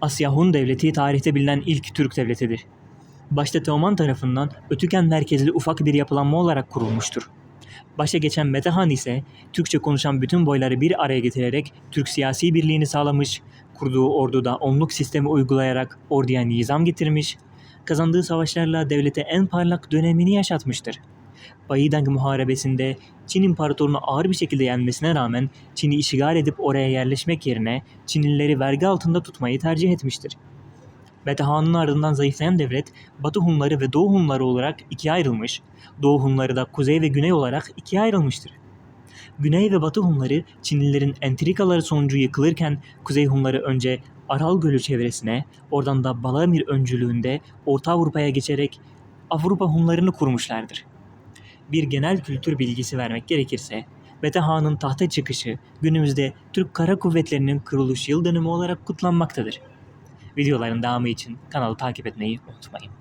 Asya Hun Devleti tarihte bilinen ilk Türk devletidir. Başta Teoman tarafından Ötüken merkezli ufak bir yapılanma olarak kurulmuştur. Başa geçen Metehan ise Türkçe konuşan bütün boyları bir araya getirerek Türk siyasi birliğini sağlamış, kurduğu orduda onluk sistemi uygulayarak orduya nizam getirmiş, kazandığı savaşlarla devlete en parlak dönemini yaşatmıştır. Bayidang Muharebesi'nde Çin İmparatorunu ağır bir şekilde yenmesine rağmen Çin'i işgal edip oraya yerleşmek yerine Çinlileri vergi altında tutmayı tercih etmiştir. Metehan'ın ardından zayıflayan devlet Batı Hunları ve Doğu Hunları olarak ikiye ayrılmış, Doğu Hunları da kuzey ve güney olarak ikiye ayrılmıştır. Güney ve Batı Hunları Çinlilerin entrikaları sonucu yıkılırken Kuzey Hunları önce Aral Gölü çevresine, oradan da Balamir öncülüğünde Orta Avrupa'ya geçerek Avrupa Hunlarını kurmuşlardır. Bir genel kültür bilgisi vermek gerekirse, Metehan'ın tahta çıkışı günümüzde Türk Kara Kuvvetleri'nin kuruluş yıl dönümü olarak kutlanmaktadır. Videoların devamı için kanalı takip etmeyi unutmayın.